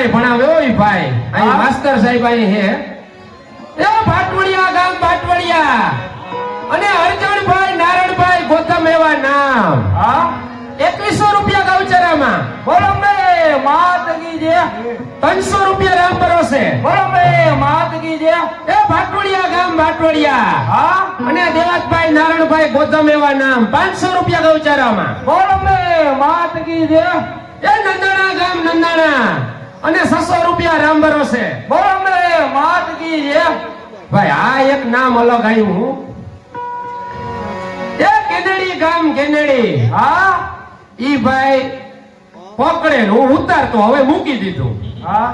અમારે ભણાવે ઓય ભાઈ. અહીં માસ્તર સાહેબ અહીં હે એ પાટવડિયા ગામ પાટવડિયા અને અર્જણભાઈ નારણભાઈ ગોતમ એવા નામ. હા? એકવીસો રૂપિયા ગૌચરામાં બોલો મે માતગી જે. ત્રણસો રૂપિયા રામ ભરોસે. બોલો મે માતગી જે. એ ભાટવડિયા ગામ ભાટવડિયા. હા? અને દેવાતભાઈ નારણભાઈ ગોતમ એવા નામ. પાંચસો રૂપિયા ગૌચરામાં બોલો બે માત જે. એ નંદાણા ગામ નંદાણા. અને છસો રૂપિયા રામ ભરોસે બોલો વાત માત કી જય ભાઈ આ એક નામ અલગ આવ્યું એ કેનેડી ગામ કેનેડી હા? ઈ ભાઈ પકડે હું ઉતારતો હવે મૂકી દીધું. હા?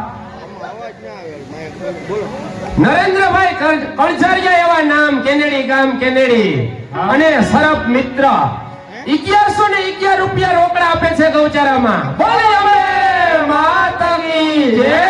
નરેન્દ્રભાઈ કણઝારિયા એવા નામ કેનેડી ગામ કેનેડી અને સરપ મિત્ર. અગિયારસો ને અગિયાર રૂપિયા રોકડા આપે છે ગૌચારામાં. બોલે અમે માતા કી જય.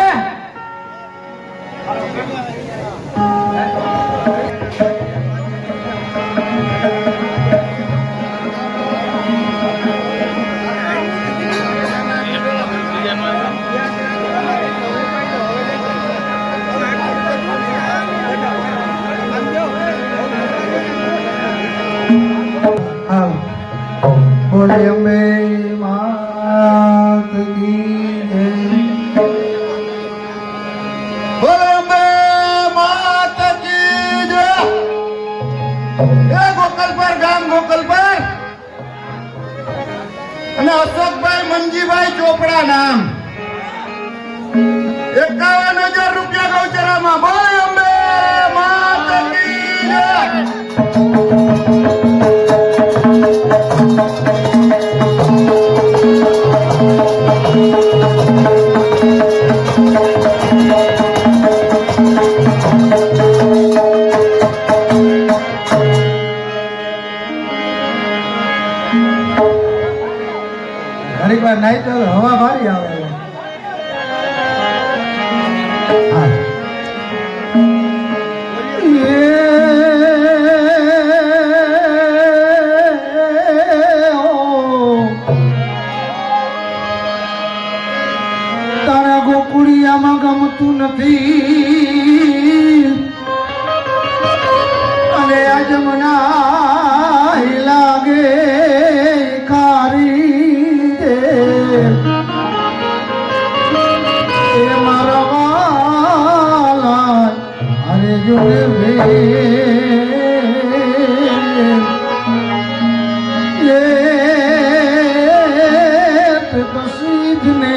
વે એ તો સીધને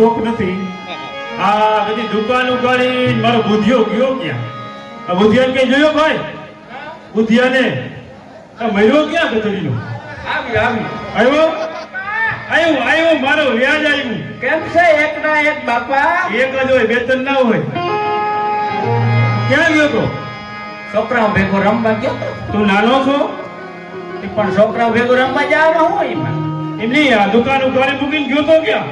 શોખ નથી. આ બધી દુકાન ઉગાડી મારો બુધિયો ગયો ક્યાં? આ બુધિયાને કઈ જોયો ભાઈ બુધિયાને? આ મર્યો ક્યાં ગધડીનો આવી આવી આવ્યો? આવ્યો આવ્યો મારો વ્યાજ આવ્યું. કેમ છે? એક ના એક બાપા. એક જ હોય વેતન ના હોય. ક્યાં ગયો તો? છોકરાઓ ભેગો રમવા ગયો? તું નાનો છો? એ પણ છોકરાઓ ભેગો રમવા જવાનું હોય એમાં? એમની આ દુકાન ઉગાડી મૂકીને ગયો તો ક્યાં?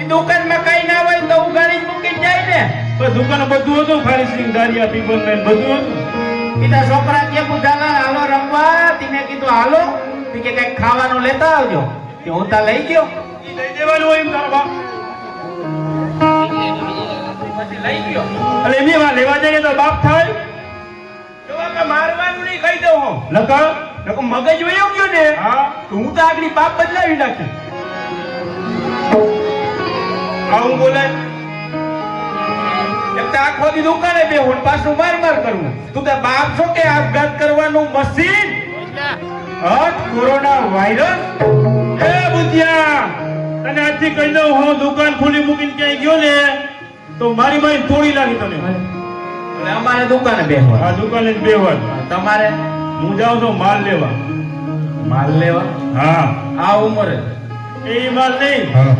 એ દુકાનમાં કઈ ના હોય તો ઉગાડી જ મૂકીને જાય ને. પણ દુકાન બધું હતું ખાલી સિંગ દારિયા પીપલ ને બધું હતું. કીધા છોકરા કે પૂછાલા હાલો રમવા. તીને કીધું હાલો. તી કે કંઈક ખાવાનું લેતા આવજો. કે હું તા લઈ ગયો. લઈ દેવાનું હોય એમ તારા બાપ. લઈ ગયો. એટલે એમની વાત લેવા જઈએ તો બાપ થાય. તો મારવાનું નહીં કહી દઉં હું. નકર? નકર મગજ વયો ગયો ને હા. તો હું તો આગળ પાપ બદલાવી નાખી આવું બોલે. એક તો આખો દી દુકાને ને પાછું માર માર કરવું તું તો બાપ છો કે આપઘાત કરવાનું મશીન? હટ કોરોના વાયરસ. એ બુધિયા તને આજથી કહી દઉં હું દુકાન ખુલી મૂકીને ક્યાંય ગયો ને તો મારી મારી તોડી લાગી તને. અમારે દુકાને બેહવા આ દુકાને જ બેહવાનું. તમારે? હું જાઉં તો માલ લેવા. માલ લેવા? હા. આ ઉંમરે? એ માલ નહીં. હા.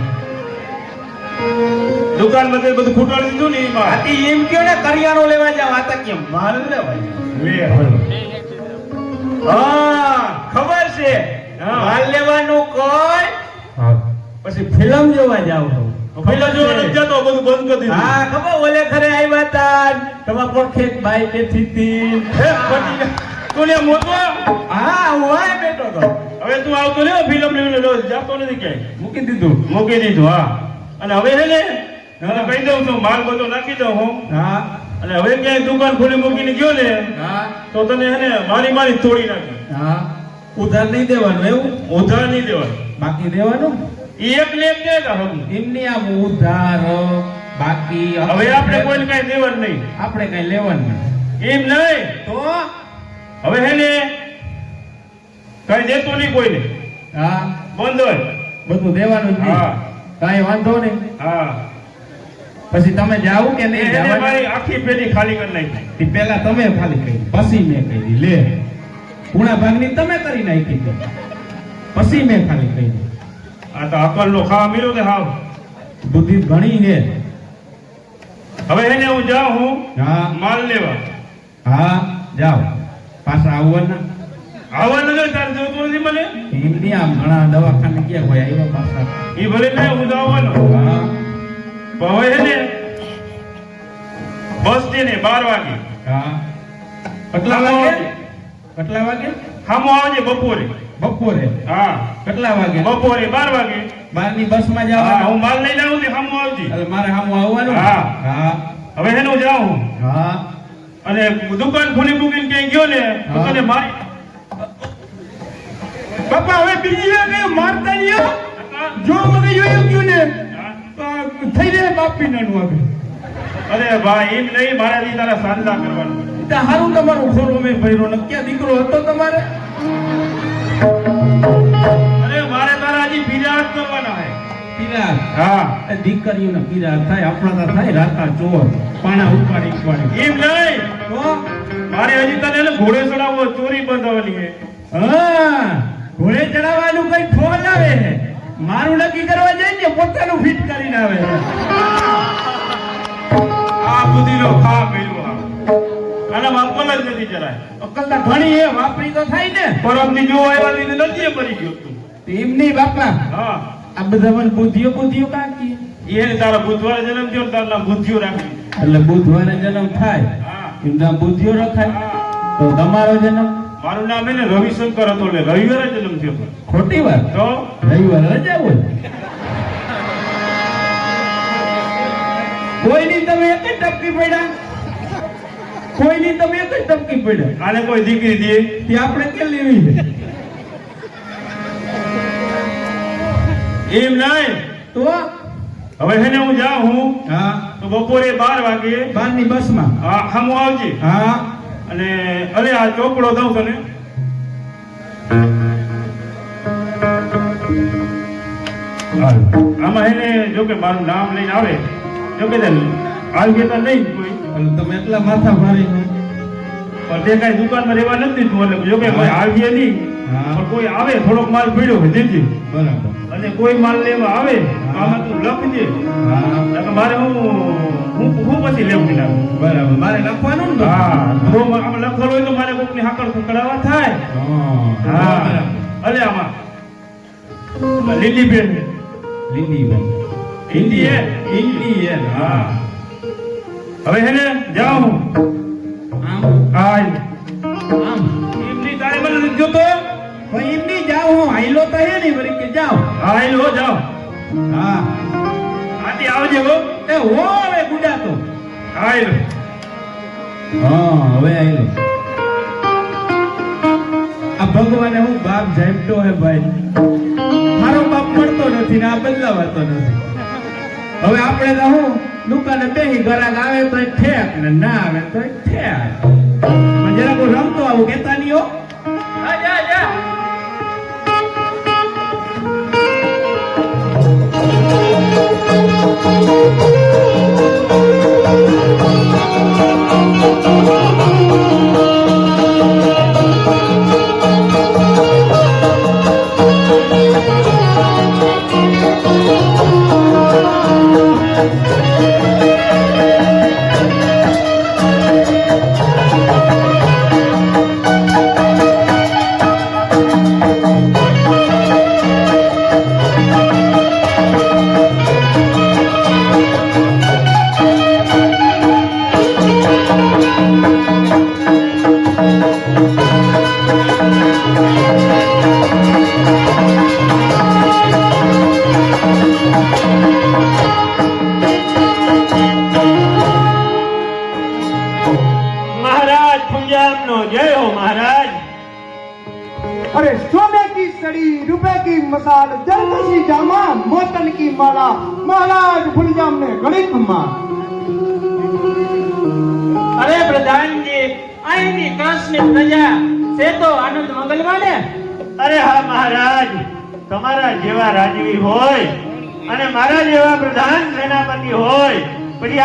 દુકાનમાં બધું ખૂટાડી દીધું ને એમાં હતી આથી એમ કયો ને કરિયાણો લેવા જાવ આ તક કેમ? માલ લેવા. લે હા ખબર છે. હા. માલ લેવાનું કોઈ પછી ફિલ્મ જોવા જાવ પેલા જતો બધું બંધ કરી દીધું. હા ખબર ઓલે ખરે આવ્યા તા. તમાર પોખેત બાઈ બેઠી હતી હે, પતી ગયા. તું હા હું આય બેઠો તો. હવે તું આવતો ને ફિલ્મ રોજ. જાતો નથી ક્યાંય. મૂકી દીધું. મૂકી દીધું હા. અને હવે છે ને હવે કહી દઉં છું માલ બધો નાખી દઉં હું. હા. અને હવે ક્યાંય દુકાન ખોલી મૂકીને ગયો ને હા. તો તને હે ને મારી મારી તોડી નાખી. હા. ઉધાર નહીં દેવાનું એવું? ઉધાર નહીં દેવાનું. બાકી દેવાનું? એક ને એક હમ એમની આ ઉધાર બાકી હવે આપણે કોઈને કઈ દેવાનું નહીં. આપણે કઈ લેવન નહીં. એમ નહીં? તો? હવે હે ને કઈ દેતો નહીં કોઈને. હા. બંધ બધું દેવાનું જ હા. નહીં વાંધો નહીં. હા. પછી તમે જાવ કે નહીં જાવ? મારી આખી પેલી ખાલી કરી નાખી. પેલા તમે ખાલી કરી. પછી મેં કરી. લે. પૂણા ભાગની તમે કરી નાખી પછી મેં ખાલી કરી. આ તો અકલ નો ખાવા મળ્યો કે હાવ? બુદ્ધિ ઘણી છે. હવે એને હું જાઉં હું હા. માલ લેવા. હા જાઓ. પાછા આવવાના. આવવાનું તાર જો તો નથી મને એમની આમ ઘણા દવાખાને ગયા હોય આવ્યા પાછા. એ ભલે ને હું આવવાનો. હા. પણ હવે હે ને બસ છે ને બાર વાગે. હા. કેટલા વાગે? કેટલા વાગે? હામો આવજે બપોરે. બપોરે? હા. કેટલા વાગે? બપોરે બાર વાગે. બારની બસમાં હા જવાનું હું માલ લઈ જાઉં ને સામું આવજી. એટલે મારે સામું આવવાનું? હા. હા. હવે હેનો જાઉં હા. અને દુકાન ખોલી મૂકીને ક્યાંય ગયો ને તો. તને મારી બાપા હવે બીજી વાર કઈ મારતા નહીં જો મને જોયું ગયું ને. થઈ જાય બાપી નાનું હવે. અરે ભાઈ એમ નહીં મારાથી તારા સાંધા કરવાનું. હારું તમારું ખોરો મેં ભર્યો ને. ક્યાં દીકરો હતો તમારે? અરે મારે તારા હજી પીરા કરવાના હે. પીરા હા. એ પીરા થાય આપણા થાય રાતા ચોર પાણા ઉપાડી ઉપાડી. એમ નહીં? તો મારે હજી તને ઘોડે ચડાવવો ચોરી બંધાવવાની હે. હા ઘોડે ચડાવવાનું કઈ ફોન આવે? મારું નક્કી કરવા જાય ને પોતાનું ફિટ કરીને આવે. આ બુદ્ધિનો ખા મેળવો આના અક્કલ જ નથી જરાય. અક્કલતા ભણી એ વાપરી તો થાય ને. પરમથી જો આવ્યા લીધે નથી મરી ગયો તું એમની બાપા હા. આ બધા મને બુદ્ધિઓ બુદ્ધિઓ કાકી એને તારા બુધવારે જન્મ થયો તારું નામ બુદ્ધિઓ રાખી. એટલે બુધવારે જન્મ થાય. હા. એમના બુદ્ધિઓ રખાય. તો તમારો જન્મ? મારું નામ એને રવિશંકર હતો એટલે રવિવારે જન્મ થયો. ખોટી વાત. તો? રવિવારે રજા હોય. કોઈની તમે એક જ ટપકી પડ્યા? કોઈની તમે એક જ પડે. પડ્યા આને કોઈ દીકરી દે તે આપણે કે લેવી છે? એમ નહીં? તો? હવે હે ને હું જાઉં હું? હા. તો બપોરે બાર વાગે. બારની બસમાં. હા હમ આવજે. હા. અને અરે આ ચોપડો દઉં તને. આમાં એને જો કે મારું નામ લઈને આવે. જો કે કેતા નહીં. કોઈ અને તમે એટલા માથા ભારી પણ તે કાંઈ દુકાનમાં રહેવા નથી દીધું એટલે જો કે કોઈ હાલજે નહીં પણ કોઈ આવે થોડોક માલ પડ્યો બરાબર. અને કોઈ માલ લેવા આવે આમાં તું લખજે મારે હું હું હું પછી લેવું ના? બરાબર. મારે લખવાનું ને હા. જો આમાં લખેલું હોય તો મારે કોકની હાકડ ખકડાવા થાય. હા. અલે આમાં. લીલી બેન લીલી બેન હિન્દી હે ઇન્ડિયન. હા. હવે હે ને જાઉં આમ? આય આમ? એમની તારે મને નથી જોતો? ભાઈ એમની જાઉં હું હાઈલો તો હે નહીં વરી કે જાઓ. આય લો જાઓ. હા. આથી આવજે હો. એ હો હવે ગુડા તો. આય હા હવે આઈલો આ ભગવાને હું બાપ ઝાપટો હે ભાઈ. મારો બાપ મળતો નથી ને આ બદલાવાતો નથી. હવે આપણે તો હું દુકાને બેહી ગરાક આવે તો ઠેક ને ના આવે તો ઠેક. જરા કોઈ રમતો આવું કેતા નહીં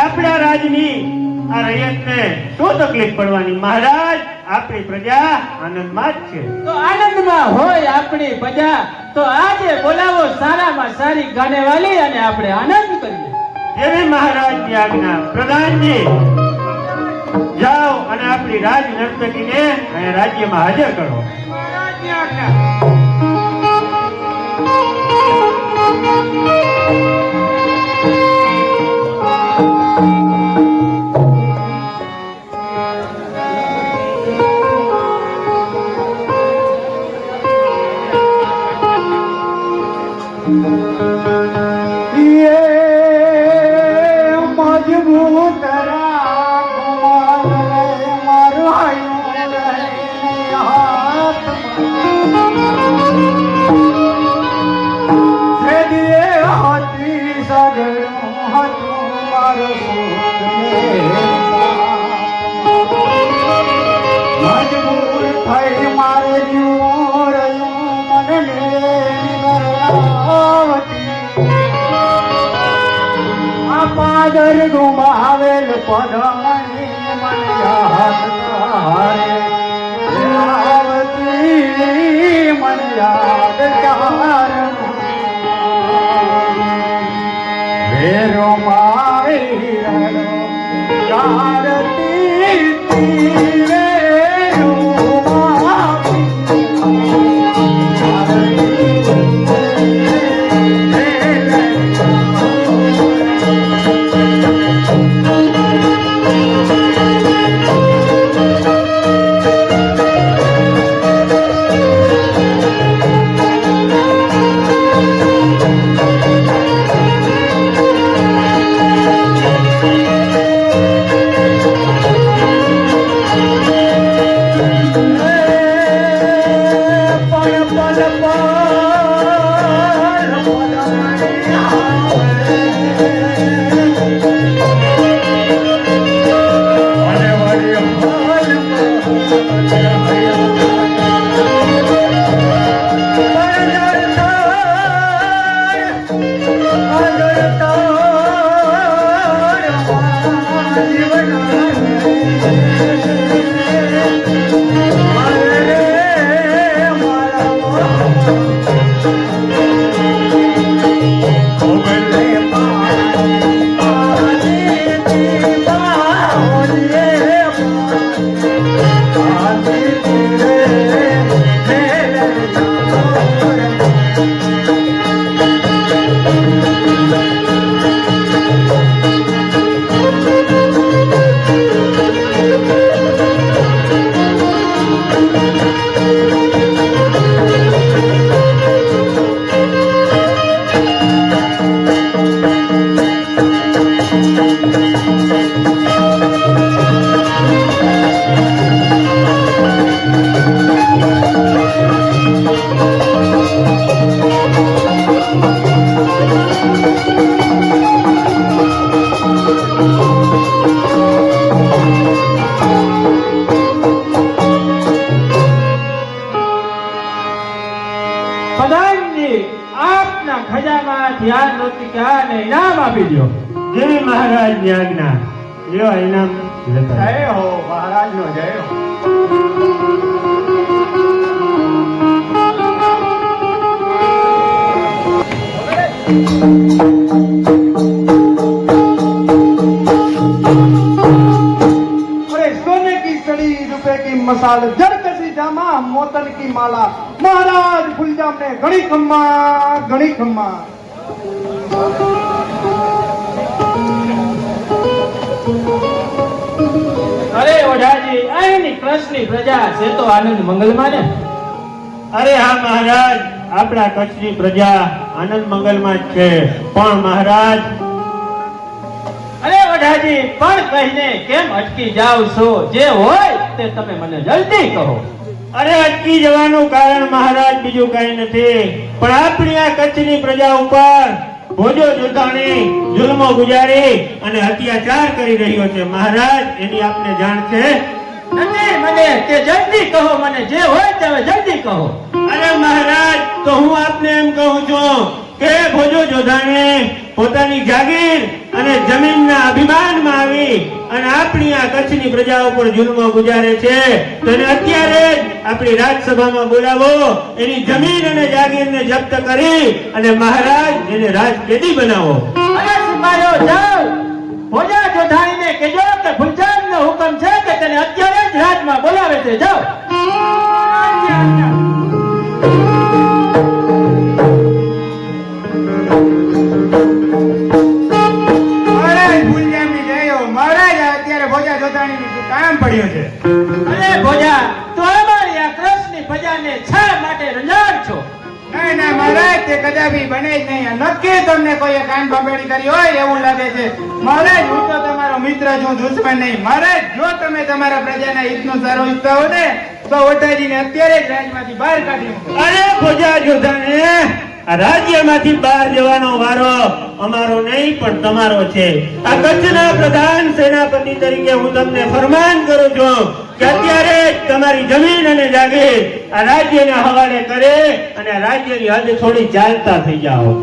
આપણા રાજની આ રૈયતને શું તકલીફ પડવાની? મહારાજ આપણી પ્રજા આનંદમાં જ છે. તો આનંદમાં હોય આપણી પ્રજા તો આજે બોલાવો સારામાં સારી ગાનેવાલી અને આપણે આનંદ કરીએ. જેવી મહારાજની આજ્ઞા. પ્રધાનજી જાઓ અને આપણી રાજ નર્તકીને અહીંયા રાજ્યમાં હાજર કરો. આજ્ઞા. પાદર ગુમાવેલ પદમણી મન યાદ તારે આવતી મન Kalapa. ધ્યાન નહોતી કે આને ઇનામ આપી દો જેવી મહારાજની આજ્ઞા લ્યો ઇનામ લેતા જાઓ. જય હો મહારાજનો જય હો अरे सोने की सड़ी रुपए की मसाल जरकसी जामा मोतन की माला महाराज फुलजाम ने घड़ी खम्मा घड़ी खम्मा અરે ઓઢાજી અહીંની કૃષ્ણની પ્રજા છે તો આનંદ મંગલમાં ને? અરે હા મહારાજ. આપણા કચ્છની પ્રજા આનંદ મંગલમાં જ છે. પણ મહારાજ અરે ઓઢાજી પણ કહીને કેમ અટકી જાવ છો? જે હોય તે તમે મને જલ્દી કહો. અરે અટકી જવાનું કારણ મહારાજ બીજું કઈ નથી. પણ આપણી આ કચ્છની પ્રજા ઉપર ભોજો જોતાણી જુલ્મો ગુજારી અને અત્યાચાર કરી રહ્યો છે. મહારાજ એની આપને જાણ છે? નથી મને કે જલ્દી કહો મને જે હોય તે જલ્દી કહો. અરે મહારાજ તો હું આપને એમ કહું છું કે ભોજો જોધાણે પોતાની જાગીર અને જમીનના અભિમાનમાં આવી અને આપણી આ કચ્છની પ્રજા ઉપર જુલ્મો ગુજારે છે. તો અત્યારે જ આપણી રાજસભામાં બોલાવો. એની જમીન અને જાગીરને જપ્ત કરી અને મહારાજ એને રાજકેદી બનાવો. અરે જાઓ ભોજા જોધાઈને કહેજો કે ફુલચંદનો હુકમ છે કે તેને અત્યારે જ રાજમાં બોલાવે છે. જાઓ પડ્યું છે. અરે ભોજા તો અમારી આ કૃષ્ણની ભજાને છા માટે રંજાડ છો? નહીં ના મહારાજ તે કદાપી બને જ નહીં. નક્કી તમને કોઈએ કાન બગડી કરી હોય એવું લાગે છે. મહારાજ હું તો તમારો મિત્ર છું દુશ્મન નહીં. મહારાજ જો તમે તમારા પ્રજાના હિતનું સારું ઈચ્છતા હો ને તો ઓટાજીને અત્યારે જ રાજમાંથી બહાર કાઢી અરે ભોજા જોધાને આ રાજ્યમાંથી બહાર જવાનો વારો અમારો નહીં, પણ તમારો છે. આ કચ્છના પ્રધાન સેનાપતિ તરીકે હું તમને ફરમાન કરું છું કે અત્યારે તમારી જમીન અને જાગીર આ રાજ્યને હવાલે કરે અને રાજ્યની હદ થોડી ચાલતા થઈ જાઓ.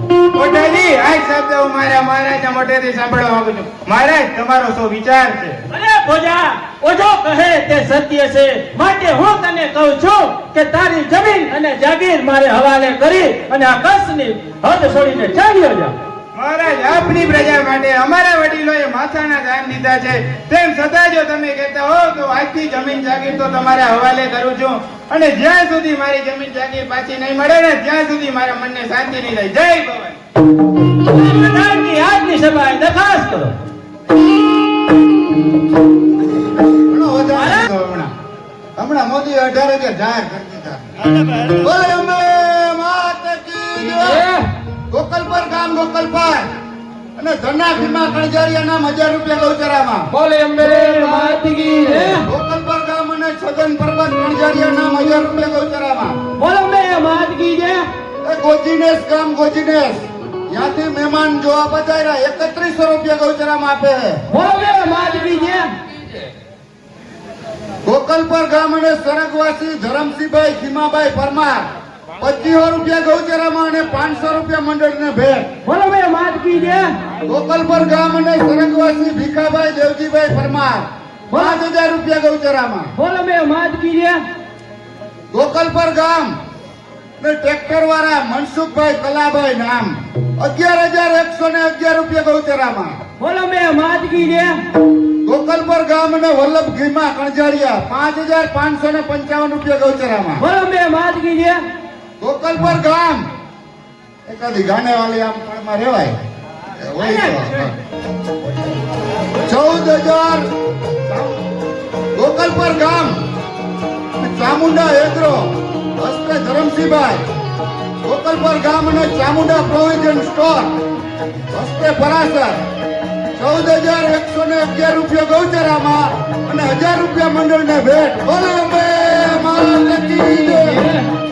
તમારો શું વિચાર છે? અરે ભોજા, ઓજો કહે તે સત્ય છે. માટે હું તને કહું છું કે તારી જમીન અને જાગીર મારે હવાલે કરી અને આ કચ્છની હદ છોડીને ચાલ્યો જા. મહારાજ આપની પ્રજા માટે અમારા વડીલોએ માથાના દાન દીધા છે. તેમ છતાં જો તમે કહેતા હો તો આજથી જમીન જાગીર તો તમારા હવાલે કરું છું. અને જ્યાં સુધી મારી જમીન જાગીર પાછી નહીં મળે ને ત્યાં સુધી મારા મનને શાંતિ નહીં થાય જય ભવાની પ્રધાનની આજની સભાએ દરખાસ્ત કરો. હમણાં. હમણાં મોદી અઢાર હજાર જાહેર કરી દીધા. બોલે અંબે માત કી જય. ગોકલપર ગામ ગોકલપર. અને ધના ભીમા કણજારિયાના હજાર રૂપિયા લોચરામાં બોલે અંબે માતકી ગોકલપર ગામ અને છગન પર્વત કણજારિયાના હજાર રૂપિયા લોચરામાં બોલે અંબે માતકી જય એ ગોજીનેશ ગામ ગોજીનેશ ત્યાંથી મહેમાન જોવા પધાર્યા એકત્રીસો રૂપિયા ગૌચરામાં આપે બોલે અંબે માતકી જય ગોકલપર ગામ અને સરગવાસી ધરમસિંહભાઈ ખીમાભાઈ પરમાર. પચીસો રૂપિયા ગૌચરામાં અને પાંચસો રૂપિયા મંડળને ભેટ. બોલો મેં માત કી જય ગોકલપર ગામ અને સરંગવાસી ભીખાભાઈ દેવજીભાઈ પરમાર. પાંચ હજાર રૂપિયા ગૌચરામાં. બોલો મેં વાત કી જય ગોકલપર ગામ ને ટ્રેક્ટર વાળા મનસુખભાઈ કલાભાઈ નામ. અગિયાર હજાર એકસો ને અગિયાર રૂપિયા ગૌચરામાં. બોલો મેં વાત કી જય ગોકલપર ગામ અને વલ્લભ ઘીમા કણજારિયા પાંચ હજાર પાંચસો ને પંચાવન રૂપિયા ગૌચરામાં. બોલો મેં વાત કી ગોકલપર ગામ. એકાદી ગાને વાલી આમ પણમાં રેવાય હોય તો. ચૌદ હજાર ગોકલપર ગામ. ચામુંડા એગ્રો હસ્તે ધરમસિંહભાઈ. ગોકલપર ગામ અને ચામુંડા પ્રોવિઝન સ્ટોર. હસ્તે પરાસર. ચૌદ હજાર એકસો ને અગિયાર રૂપિયા ગૌચરામાં અને હજાર રૂપિયા મંડળને ભેટ. બોલો અંબે કી